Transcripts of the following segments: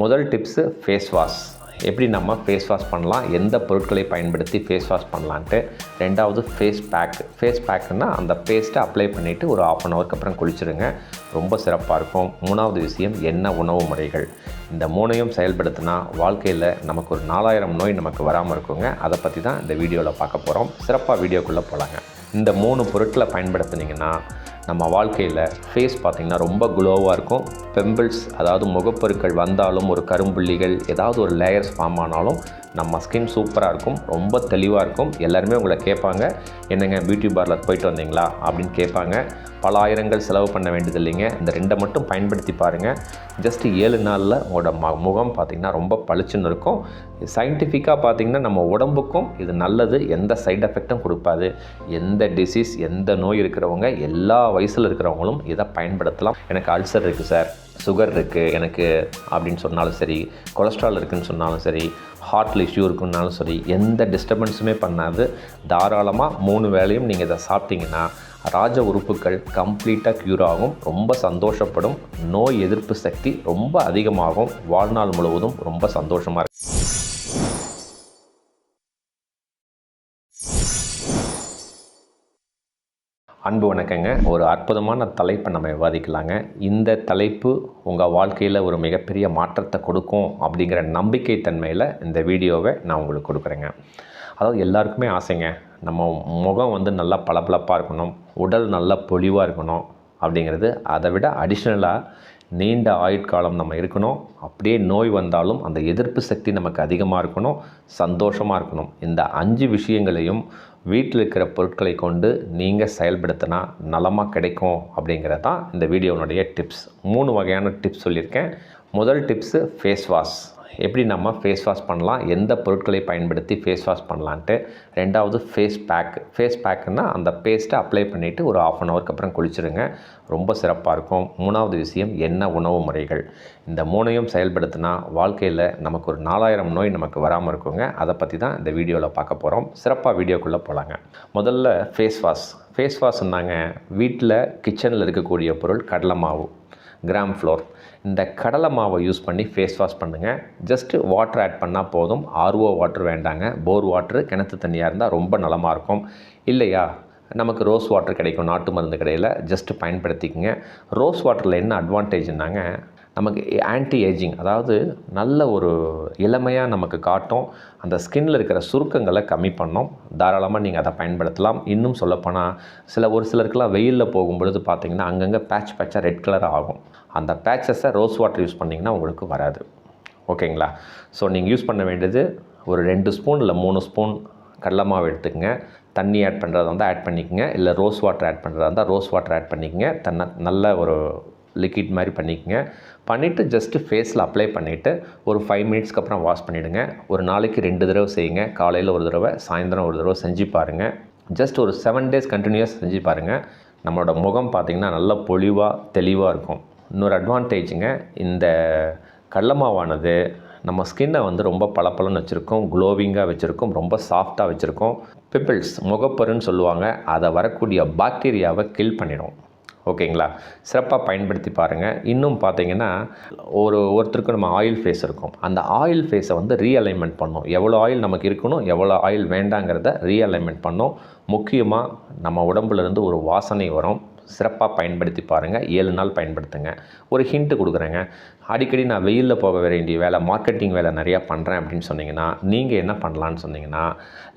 முதல் tips face wash எப்படி நம்ம ஃபேஸ் வாஷ் பண்ணலாம்? எந்த பொருட்களை பயன்படுத்தி ஃபேஸ் வாஷ் பண்ணலான்ட்டு. ரெண்டாவது ஃபேஸ் பேக் ஃபேஸ் பேக்குன்னா அந்த பேஸ்ட்டை அப்ளை பண்ணிவிட்டு ஒரு ஆஃப் அன் ஹவருக்கு அப்புறம் குளிச்சுருங்க. ரொம்ப சிறப்பாக இருக்கும். மூணாவது விஷயம் என்ன உணவு முறைகள்? இந்த மூணையும் செயல்படுத்தினா வாழ்க்கையில் நமக்கு ஒரு நாலாயிரம் நோய் நமக்கு வராமல் இருக்குங்க. அதை பற்றி தான் இந்த வீடியோவில் பார்க்க போகிறோம் சிறப்பாக வீடியோக்குள்ளே போகலாங்க இந்த மூணு பொருட்களை பயன்படுத்துனீங்கன்னா நம்ம வாழ்க்கையில் ஃபேஸ் பார்த்திங்கன்னா ரொம்ப குளோவாக இருக்கும். பெம்பிள்ஸ் அதாவது முகப்பொருட்கள் வந்தாலும் ஒரு கரும்புள்ளிகள் ஏதாவது ஒரு லேயர்ஸ் ஃபார்ம் ஆனாலும் நம்ம ஸ்கின் சூப்பராக இருக்கும். ரொம்ப தெளிவாக இருக்கும். எல்லாருமே உங்களை கேட்பாங்க. என்னங்க பியூட்டி பார்லர் போயிட்டு வந்தீங்களா? அப்படின்னு கேட்பாங்க. பல ஆயிரங்கள் செலவு பண்ண வேண்டியது இல்லைங்க. இந்த ரெண்டை மட்டும் பயன்படுத்தி பாருங்கள் ஜஸ்ட் ஏழு நாளில் உங்களோட ம முகம் பார்த்திங்கன்னா ரொம்ப பளிச்சுன்னு இருக்கும். சயின்டிஃபிக்காக பார்த்திங்கன்னா நம்ம உடம்புக்கும் இது நல்லது. எந்த சைட் எஃபெக்டும் கொடுப்பாது எந்த டிசீஸ் எந்த நோய் இருக்கிறவங்க எல்லா வயசில் இருக்கிறவங்களும் இதை பயன்படுத்தலாம். எனக்கு அல்சர் இருக்குது சார் சுகர் இருக்குது எனக்கு அப்படின்னு சொன்னாலும் சரி கொலஸ்ட்ரால் இருக்குதுன்னு சொன்னாலும் சரி ஹார்ட்டில் இஷ்யூ இருக்குன்னாலும் சரி எந்த டிஸ்டர்பன்ஸுமே பண்ணாது. தாராளமாக மூணு வேளையும் நீங்கள் இதை சாப்பிட்டீங்கன்னா ராஜ உறுப்புகள் கம்ப்ளீட்டாக க்யூர் ஆகும். ரொம்ப சந்தோஷப்படும். நோய் எதிர்ப்பு சக்தி ரொம்ப அதிகமாகும். வாழ்நாள் முழுவதும் ரொம்ப சந்தோஷமாக இருக்கும் அன்பு வணக்கங்க. ஒரு அற்புதமான தலைப்பை நம்ம விவாதிக்கலாங்க. இந்த தலைப்பு உங்கள் வாழ்க்கையில் ஒரு மிகப்பெரிய மாற்றத்தை கொடுக்கும் அப்படிங்கிற நம்பிக்கை தன்மையில் இந்த வீடியோவை நான் உங்களுக்கு கொடுக்குறேங்க. அதாவது எல்லாருக்குமே ஆசைங்க. நம்ம முகம் வந்து நல்லா பளபளப்பாக இருக்கணும். உடல் நல்லா பொலிவாக இருக்கணும் அப்படிங்கிறது. அதை விட அடிஷ்னலாக நீண்ட ஆயுட்காலம் நம்ம இருக்கணும். அப்படியே நோய் வந்தாலும் அந்த எதிர்ப்பு சக்தி நமக்கு அதிகமாக இருக்கணும். சந்தோஷமாக இருக்கணும். இந்த அஞ்சு விஷயங்களையும் வீட்டில் இருக்கிற பொருட்களை கொண்டு நீங்கள் செயல்படுத்தினா நலமாக கிடைக்கும் அப்படிங்கிறது தான் இந்த வீடியோனுடைய டிப்ஸ் மூணு வகையான டிப்ஸ் சொல்லியிருக்கேன். முதல் டிப்ஸு ஃபேஸ் வாஷ் எப்படி நம்ம ஃபேஸ் வாஷ் பண்ணலாம் எந்த பொருட்களை பயன்படுத்தி ஃபேஸ் வாஷ் பண்ணலான்ட்டு ரெண்டாவது ஃபேஸ் பேக் ஃபேஸ் பேக்குன்னா அந்த பேஸ்ட்டை அப்ளை பண்ணிவிட்டு ஒரு ஆஃப் அன் ஹவருக்கு அப்புறம் குளிச்சுருங்க. ரொம்ப சிறப்பாக இருக்கும். மூணாவது விஷயம் என்ன உணவு முறைகள்? இந்த மூணையும் செயல்படுத்தினா வாழ்க்கையில் நமக்கு ஒரு நாலாயிரம் நோய் நமக்கு வராமல் இருக்குங்க. அதை பற்றி தான் இந்த வீடியோவில் பார்க்க போகிறோம் சிறப்பாக வீடியோக்குள்ளே போகலாங்க முதல்ல ஃபேஸ் வாஷ் ஃபேஸ் வாஷ்னாங்க வீட்டில் கிச்சனில் இருக்கக்கூடிய பொருள் கடலை மாவு. Gram flour. இந்த கடலை மாவை யூஸ் பண்ணி ஃபேஸ் வாஷ் பண்ணுங்கள் ஜஸ்ட்டு வாட்டர் ஆட் பண்ணால் போதும். ஆர்ஓ வாட்டர் வேண்டாங்க. போர் வாட்ரு கிணத்து தண்ணியாக இருந்தால் ரொம்ப நலமாக இருக்கும். இல்லையா? நமக்கு ரோஸ் வாட்டர் கிடைக்கும். நாட்டு மருந்து கடையில். ஜஸ்ட்டு பயன்படுத்திக்கங்க. ரோஸ் வாட்டரில் என்ன அட்வான்டேஜ்னாங்க நமக்கு ஆன்டி ஏஜிங் அதாவது நல்ல ஒரு இளமையாக நமக்கு காட்டும். அந்த ஸ்கின்னில் இருக்கிற சுருக்கங்களை கம்மி பண்ணும். தாராளமாக நீங்கள் அதை பயன்படுத்தலாம். இன்னும் சொல்லப்போனால் சில ஒரு சிலருக்குலாம் வெயிலில் போகும்பொழுது பார்த்தீங்கன்னா அங்கங்கே பேட்ச் பேட்சாக ரெட் கலர் ஆகும். அந்த பேட்சஸை ரோஸ் வாட்டர் யூஸ் பண்ணிங்கன்னா உங்களுக்கு வராது. ஓகேங்களா? ஸோ நீங்கள் யூஸ் பண்ண வேண்டியது ஒரு ரெண்டு ஸ்பூன் இல்லை மூணு ஸ்பூன் கடலமாவு எடுத்துக்கங்க. தண்ணி ஆட் பண்ணுறதா இருந்தால் ஆட் பண்ணிக்கங்க. இல்லை ரோஸ் வாட்டர் ஆட் பண்ணுறதா இருந்தால் ரோஸ் வாட்டர் ஆட் பண்ணிக்கங்க. தன்னை நல்ல ஒரு லிக்விட் மாதிரி பண்ணிக்கங்க. பண்ணிவிட்டு ஜஸ்ட்டு ஃபேஸில் அப்ளை பண்ணிவிட்டு ஒரு ஃபைவ் மினிட்ஸ்க்கு அப்புறம் வாஷ் பண்ணிவிடுங்க ஒரு நாளைக்கு ரெண்டு தடவை செய்யுங்க. காலையில் ஒரு தடவை சாயந்தரம் ஒரு தடவை செஞ்சு பாருங்கள் ஜஸ்ட் ஒரு செவன் டேஸ் கண்டினியூஸ் செஞ்சு பாருங்கள் நம்மளோட முகம் பார்த்திங்கன்னா நல்ல பொழிவாக தெளிவாக இருக்கும். இன்னொரு அட்வான்டேஜுங்க இந்த கடலமாவானது நம்ம ஸ்கின்னை வந்து ரொம்ப பளபளன்னு வச்சுருக்கோம் க்ளோவிங்காக வச்சுருக்கோம் ரொம்ப சாஃப்டாக வச்சுருக்கோம். பிப்பிள்ஸ் முகப்பருன்னு சொல்லுவாங்க. அதை வரக்கூடிய பாக்டீரியாவை கில் பண்ணிடும். ஓகேங்களா? சிறப்பாக பயன்படுத்தி பாருங்கள் இன்னும் பார்த்தீங்கன்னா ஒரு ஒருத்தருக்கு நம்ம ஆயில் ஃபேஸ் இருக்கும். அந்த ஆயில் ஃபேஸை வந்து ரீஅலைன்மெண்ட் பண்ணும். எவ்வளோ ஆயில் நமக்கு இருக்கணும் எவ்வளோ ஆயில் வேண்டாங்கிறத ரீஅலைன்மெண்ட் பண்ணோம். முக்கியமாக நம்ம உடம்புலேருந்து ஒரு வாசனை வரும். சிறப்பாக பயன்படுத்தி பாருங்கள் ஏழு நாள் பயன்படுத்துங்க. ஒரு ஹிண்ட்டு கொடுக்குறேங்க. அடிக்கடி நான் வெயிலில் போக வேண்டிய வேலை மார்க்கெட்டிங் வேலை நிறையா பண்ணுறேன் அப்படின்னு சொன்னீங்கன்னா நீங்கள் என்ன பண்ணலான்னு சொன்னீங்கன்னா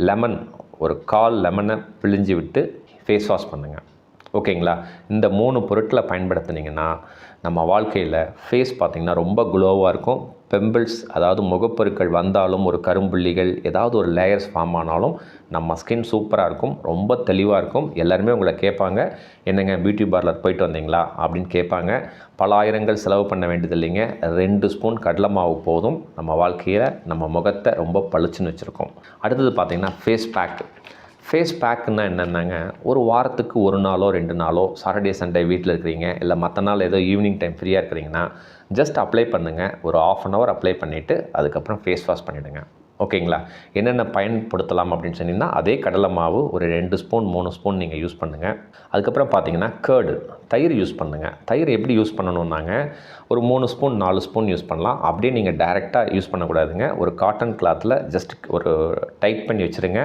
லெமன் ஒரு கால் லெமனை பிழிஞ்சு விட்டு ஃபேஸ் வாஷ் பண்ணுங்கள் ஓகேங்களா? இந்த மூணு பொருட்களை பயன்படுத்துனீங்கன்னா நம்ம வாழ்க்கையில் ஃபேஸ் பார்த்திங்கன்னா ரொம்ப குளோவாக இருக்கும். பெம்பிள்ஸ் அதாவது முகப்பொருட்கள் வந்தாலும் ஒரு கரும்புள்ளிகள் ஏதாவது ஒரு லேயர்ஸ் ஃபார்ம் ஆனாலும் நம்ம ஸ்கின் சூப்பராக இருக்கும். ரொம்ப தெளிவாக இருக்கும். எல்லாருமே உங்களை கேட்பாங்க. என்னங்க பியூட்டி பார்லர் போயிட்டு வந்தீங்களா? அப்படின்னு கேட்பாங்க. பல ஆயிரங்கள் செலவு பண்ண வேண்டியது இல்லைங்க. ரெண்டு ஸ்பூன் கடலை மாவு போதும். நம்ம வாழ்க்கையில் நம்ம முகத்தை ரொம்ப பளிச்சுன்னு வச்சுருக்கோம். அடுத்தது பார்த்திங்கன்னா ஃபேஸ் பேக் ஃபேஸ் பேக்குன்னா என்னென்னாங்க? ஒரு வாரத்துக்கு ஒரு நாளோ ரெண்டு நாளோ சாட்டர்டே சண்டே வீட்டில் இருக்கிறீங்க இல்லை மற்ற நாள் ஏதோ ஈவினிங் டைம் ஃப்ரீயாக இருக்கிறீங்கன்னா ஜஸ்ட் அப்ளை பண்ணுங்கள் ஒரு ஆஃப் அன் ஹவர் அப்ளை பண்ணிவிட்டு அதுக்கப்புறம் ஃபேஸ் வாஷ் பண்ணிவிடுங்க ஓகேங்களா? என்னென்ன பயன்படுத்தலாம் அப்படின்னு சொன்னீங்கன்னா அதே கடலை மாவு ஒரு ரெண்டு ஸ்பூன் மூணு ஸ்பூன் நீங்கள் யூஸ் பண்ணுங்கள் அதுக்கப்புறம் பார்த்தீங்கன்னா கேர்டு தயிர் யூஸ் பண்ணுங்கள் தயிர் எப்படி யூஸ் பண்ணணுன்னாங்க ஒரு மூணு ஸ்பூன் நாலு ஸ்பூன் யூஸ் பண்ணலாம். அப்படியே நீங்கள் டைரெக்டாக யூஸ் பண்ணக்கூடாதுங்க. ஒரு காட்டன் கிளாத்தில் ஜஸ்ட் ஒரு டைட் பண்ணி வச்சுருங்க.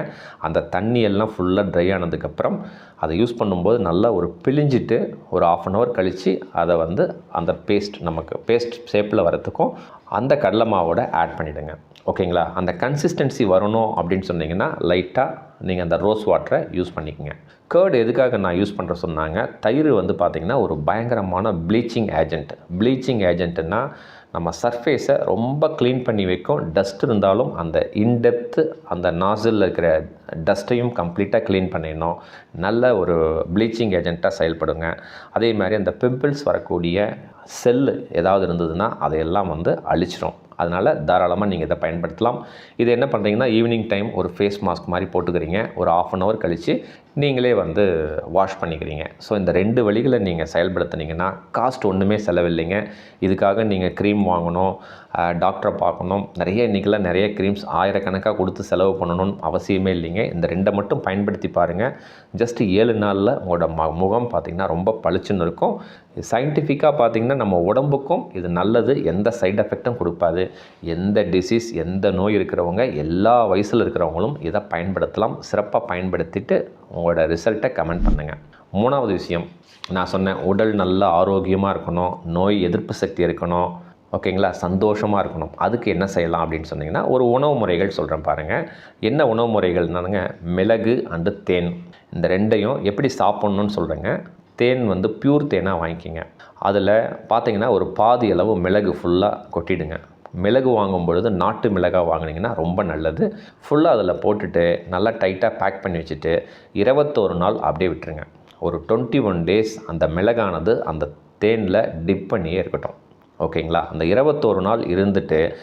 அந்த தண்ணி எல்லாம் ஃபுல்லாக ட்ரை ஆனதுக்கப்புறம் அதை யூஸ் பண்ணும்போது நல்லா ஒரு பிழிஞ்சிட்டு ஒரு ஆஃப் அன் ஹவர் கழித்து அதை வந்து அந்த பேஸ்ட் நமக்கு பேஸ்ட் ஷேப்பில் வரத்துக்கும் அந்த கடலை மாவோட ஆட் பண்ணிவிடுங்க ஓகேங்களா? அந்த கன்சிஸ்டன்சி வரணும் அப்படின்னு சொன்னீங்கன்னா லைட்டாக நீங்கள் அந்த ரோஸ் வாட்டரை யூஸ் பண்ணிக்கோங்க. கேர்டு எதுக்காக நான் யூஸ் பண்ணுற சொன்னாங்க? தயிர் வந்து பார்த்திங்கன்னா ஒரு பயங்கரமான ப்ளீச்சிங் ஏஜென்ட் ப்ளீச்சிங் ஏஜென்ட்டுன்னா நம்ம சர்ஃபேஸை ரொம்ப க்ளீன் பண்ணி வைக்கும். டஸ்ட் இருந்தாலும் அந்த இன்டெப்த்து அந்த நாசிலில் இருக்கிற டஸ்ட்டையும் கம்ப்ளீட்டாக க்ளீன் பண்ணிடணும். நல்ல ஒரு ப்ளீச்சிங் ஏஜென்ட்டாக செயல்படுங்க. அதே மாதிரி அந்த பிம்பிள்ஸ் வரக்கூடிய செல்லு ஏதாவது இருந்ததுன்னா அதையெல்லாம் வந்து அழிச்சிரும். அதனால் தாராளமாக நீங்கள் இதை பயன்படுத்தலாம். இது என்ன பண்ணுறீங்கன்னா ஈவினிங் டைம் ஒரு ஃபேஸ் மாஸ்க் மாதிரி போட்டுக்கிறீங்க. ஒரு ஆஃப் அன் ஹவர் கழித்து நீங்களே வந்து வாஷ் பண்ணிக்கிறீங்க. ஸோ இந்த ரெண்டு வழிகளை நீங்கள் செயல்படுத்துனீங்கன்னா காஸ்ட் ஒன்றுமே செலவில்லைங்க. இதுக்காக நீங்கள் க்ரீம் வாங்கணும். டாக்டரை பார்க்கணும். நிறைய இன்றைக்கெல்லாம் நிறைய க்ரீம்ஸ் ஆயிரக்கணக்காக கொடுத்து செலவு பண்ணணும்னு அவசியமே இல்லைங்க. இந்த ரெண்டை மட்டும் பயன்படுத்தி பாருங்கள் ஜஸ்ட் ஏழு நாளில் உங்களோட ம முகம் பார்த்திங்கன்னா ரொம்ப பளிச்சுன்னு இருக்கும். சயின்டிஃபிக்காக பார்த்திங்கன்னா நம்ம உடம்புக்கும் இது நல்லது. எந்த சைட் எஃபெக்டும் கொடுப்பாது எந்த டிசீஸ் எந்த நோய் இருக்கிறவங்க எல்லா வயசில் இருக்கிறவங்களும் இதை பயன்படுத்தலாம். சிறப்பாக பயன்படுத்திட்டு உங்களோட ரிசல்ட்டை கமெண்ட் பண்ணுங்கள் மூணாவது விஷயம் நான் சொன்னேன் உடல் நல்ல ஆரோக்கியமாக இருக்கணும். நோய் எதிர்ப்பு சக்தி இருக்கணும். ஓகேங்களா? சந்தோஷமாக இருக்கணும். அதுக்கு என்ன செய்யலாம் அப்படின்னு சொன்னிங்கன்னா ஒரு உணவு முறைகள் சொல்கிறேன் பாருங்கள் என்ன உணவு முறைகள்னானுங்க மிளகு அண்டு தேன். இந்த ரெண்டையும் எப்படி சாப்பிட்ணுன்னு சொல்கிறேங்க தேன் வந்து பியூர் தேனாக வாங்கிக்கிங்க. அதில் பார்த்தீங்கன்னா ஒரு பாதி அளவு மிளகு ஃபுல்லாக கொட்டிடுங்க. மிளகு வாங்கும் பொழுது நாட்டு மிளகாய் வாங்கினீங்கன்னா ரொம்ப நல்லது. ஃபுல்லாக அதில் போட்டுட்டு நல்லா டைட்டாக பேக் பண்ணி வச்சுட்டு இருபத்தோரு நாள் அப்படியே விட்டுருங்க. ஒரு டுவெண்ட்டி ஒன் டேஸ் அந்த மிளகானது அந்த தேனில் டிப் பண்ணியே இருக்கட்டும். ஓகேங்களா? அந்த இருபத்தோரு நாள் இருந்துட்டு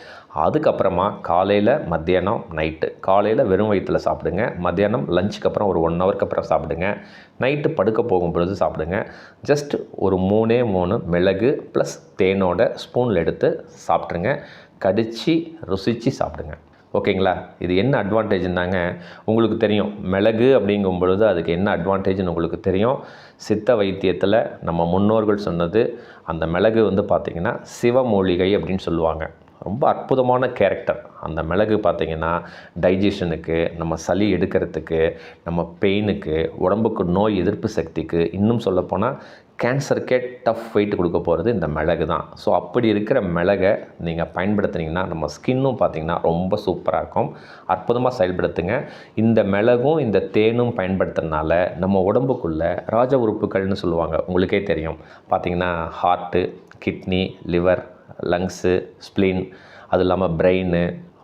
அதுக்கப்புறமா காலையில் மத்தியானம் நைட்டு. காலையில் வெறும் வயிற்றில் சாப்பிடுங்க. மத்தியானம் லஞ்சுக்கு அப்புறம் ஒரு ஒன் ஹவருக்கு அப்புறம் சாப்பிடுங்க. நைட்டு படுக்க போகும் பொழுது சாப்பிடுங்க. ஜஸ்ட் ஒரு மூணே மூணு மிளகு ப்ளஸ் தேனோட ஸ்பூனில் எடுத்து சாப்பிட்ருங்க கடித்து ருசித்து சாப்பிடுங்க. ஓகேங்களா? இது என்ன அட்வான்டேஜ்னாங்க உங்களுக்கு தெரியும். மிளகு அப்படிங்கும் பொழுது அதுக்கு என்ன அட்வான்டேஜ்னு உங்களுக்கு தெரியும். சித்த வைத்தியத்தில் நம்ம முன்னோர்கள் சொன்னது அந்த மிளகு வந்து பார்த்திங்கன்னா சிவமூலிகை அப்படின்னு சொல்லுவாங்க. ரொம்ப அற்புதமான கேரக்டர் அந்த மிளகு பார்த்திங்கன்னா டைஜஷனுக்கு நம்ம சளி எடுக்கிறதுக்கு நம்ம பெயினுக்கு உடம்புக்கு நோய் எதிர்ப்பு சக்திக்கு இன்னும் சொல்லப்போனால் கேன்சருக்கே டஃப் வெயிட் கொடுக்க போகிறது இந்த மிளகு தான். ஸோ அப்படி இருக்கிற மிளகை நீங்கள் பயன்படுத்துனீங்கன்னா நம்ம ஸ்கின்னும் பார்த்திங்கன்னா ரொம்ப சூப்பராக இருக்கும். அற்புதமாக செயல்படுத்துங்க. இந்த மிளகும் இந்த தேனும் பயன்படுத்துறதுனால நம்ம உடம்புக்குள்ளே ராஜ உறுப்புகள்னு சொல்லுவாங்க உங்களுக்கே தெரியும். பார்த்திங்கன்னா heart kidney liver lungs spleen அது இல்லாமல் பிரெயின்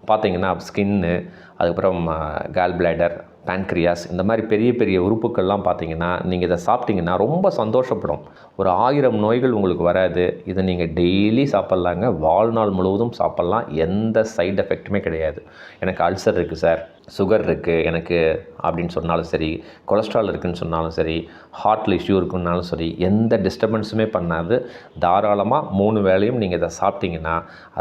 பார்த்திங்கன்னா ஸ்கின்னு அதுக்கப்புறம் uh, கால் பிளாடர் பேன்க்ரியாஸ் இந்த மாதிரி பெரிய பெரிய உறுப்புக்கள்லாம் பார்த்தீங்கன்னா நீங்கள் இதை சாப்பிட்டீங்கன்னா ரொம்ப சந்தோஷப்படும். ஒரு ஆயிரம் நோய்கள் உங்களுக்கு வராது. இதை நீங்கள் டெய்லி சாப்பிட்லாங்க. வாழ்நாள் முழுவதும் சாப்பிட்லாம். எந்த சைடு எஃபெக்ட்டுமே கிடையாது. எனக்கு அல்சர் இருக்குது சார். சுகர் இருக்குது எனக்கு அப்படின்னு சொன்னாலும் சரி கொலஸ்ட்ரால் இருக்குதுன்னு சொன்னாலும் சரி ஹார்ட்டில் இஷ்யூ இருக்குன்னாலும் சரி எந்த டிஸ்டர்பன்ஸுமே பண்ணாது. தாராளமாக மூணு வேளையும் நீங்கள் இதை சாப்பிட்டீங்கன்னா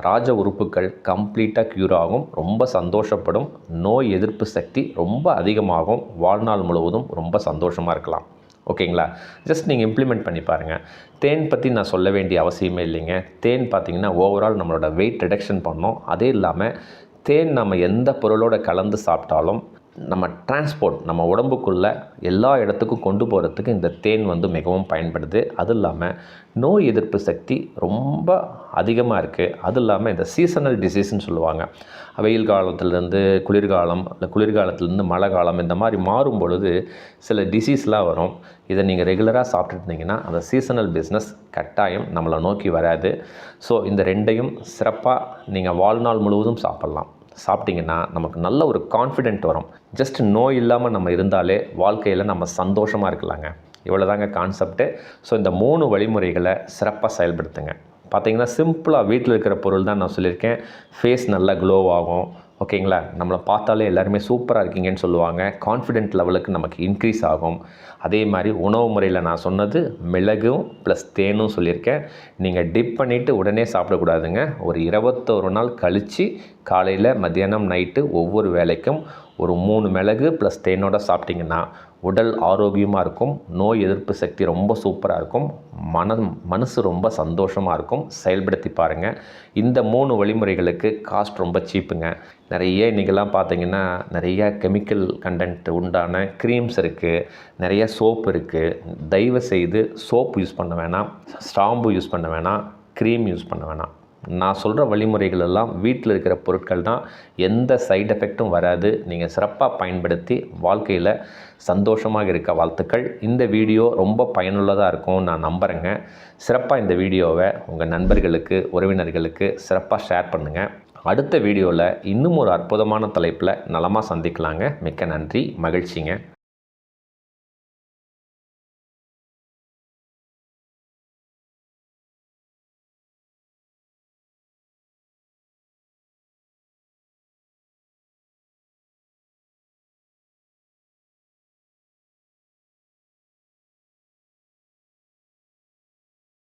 ராஜ உறுப்புகள் கம்ப்ளீட்டாக க்யூர் ஆகும் ரொம்ப சந்தோஷப்படும். நோய் எதிர்ப்பு சக்தி ரொம்ப அதிகமாகும். வாழ்நாள் முழுவதும் ரொம்ப சந்தோஷமாக இருக்கலாம். ஓகேங்களா? ஜஸ்ட் நீங்கள் இம்ப்ளிமெண்ட் பண்ணி பாருங்கள் தேன் பற்றி நான் சொல்ல வேண்டிய அவசியமே இல்லைங்க. தேன் பார்த்திங்கன்னா ஓவரால் நம்மளோட வெயிட் ரிடக்ஷன் பண்ணோம். அதே இல்லாமல் தேன் நம்ம எந்த பொருளோட கலந்து சாப்பிட்டாலும் நம்ம டிரான்ஸ்போர்ட் நம்ம உடம்புக்குள்ளே எல்லா இடத்துக்கும் கொண்டு போகிறதுக்கு இந்த தேன் வந்து மிகவும் பயன்படுது. அது இல்லாமல் நோய் எதிர்ப்பு சக்தி ரொம்ப அதிகமாக இருக்குது அது இல்லாமல் இந்த சீசனல் டிசீஸ்னு சொல்லுவாங்க. வெயில் காலத்துலேருந்து குளிர்காலம் இல்லை குளிர்காலத்துலேருந்து மழை காலம் இந்த மாதிரி மாறும் பொழுது சில டிசீஸ்லாம் வரும். இதை நீங்கள் ரெகுலராக சாப்பிட்டுட்டு இருந்தீங்கன்னா அந்த சீசனல் பிஸ்னஸ் கட்டாயம் நம்மளை நோக்கி வராது. ஸோ இந்த ரெண்டையும் சிறப்பாக நீங்கள் வாழ்நாள் முழுவதும் சாப்பிட்லாம். சாப்பிட்டிங்கன்னா நமக்கு நல்ல ஒரு கான்ஃபிடென்ட் வரும். ஜஸ்ட் நோய் இல்லாமல் நம்ம இருந்தாலே வாழ்க்கையில் நம்ம சந்தோஷமாக இருக்கலாங்க. இவ்வளோதாங்க கான்செப்ட்டு ஸோ இந்த மூணு வழிமுறைகளை சிறப்பாக செயல்படுத்துங்க. பார்த்தீங்கன்னா சிம்பிளாக வீட்டில் இருக்கிற பொருள் தான் நான் சொல்லியிருக்கேன். ஃபேஸ் நல்லா க்ளோ ஆகும். ஓகேங்களா? நம்மளை பார்த்தாலே எல்லாருமே சூப்பராக இருக்கீங்கன்னு சொல்லுவாங்க. கான்ஃபிடென்ட் லெவலுக்கு நமக்கு இன்க்ரீஸ் ஆகும். அதே மாதிரி உணவு முறையில் நான் சொன்னது மிளகும் ப்ளஸ் தேனும் சொல்லியிருக்கேன். நீங்கள் டிப் பண்ணிவிட்டு உடனே சாப்பிடக்கூடாதுங்க. ஒரு இருபத்தோரு நாள் கழித்து காலையில் மத்தியானம் நைட்டு ஒவ்வொரு வேலைக்கும் ஒரு மூணு மிளகு ப்ளஸ் தேனோட சாப்பிட்டிங்கன்னா உடல் ஆரோக்கியமாக இருக்கும் நோய் எதிர்ப்பு சக்தி ரொம்ப சூப்பராக இருக்கும் மனம் மனசு ரொம்ப சந்தோஷமாக இருக்கும். செயல்படுத்தி பாருங்கள் இந்த மூணு வழிமுறைகளுக்கு காஸ்ட் ரொம்ப சீப்புங்க நிறைய இன்றைக்கெல்லாம் பார்த்தீங்கன்னா நிறைய கெமிக்கல் கண்டென்ட் உண்டான க்ரீம்ஸ் இருக்குது நிறைய சோப் இருக்குது தயவு செய்து சோப் யூஸ் பண்ண வேணாம் ஸ்டாம்பு யூஸ் பண்ண வேணாம் க்ரீம் யூஸ் பண்ண வேணாம். நான் சொல்கிற வழிமுறைகள் எல்லாம் வீட்டில் இருக்கிற பொருட்கள் தான். எந்த சைடு எஃபெக்ட்டும் வராது. நீங்கள் சிறப்பாக பயன்படுத்தி வாழ்க்கையில் சந்தோஷமாக இருக்க வாழ்த்துக்கள். இந்த வீடியோ ரொம்ப பயனுள்ளதாக இருக்கும் நான் நம்புகிறேங்க சிறப்பாக இந்த வீடியோவை உங்கள் நண்பர்களுக்கு உறவினர்களுக்கு சிறப்பாக ஷேர் பண்ணுங்கள் அடுத்த வீடியோவில் இன்னும் ஒரு அற்புதமான தலைப்பில் நலமாக சந்திக்கலாங்க. மிக்க நன்றி. மகிழ்ச்சிங்க.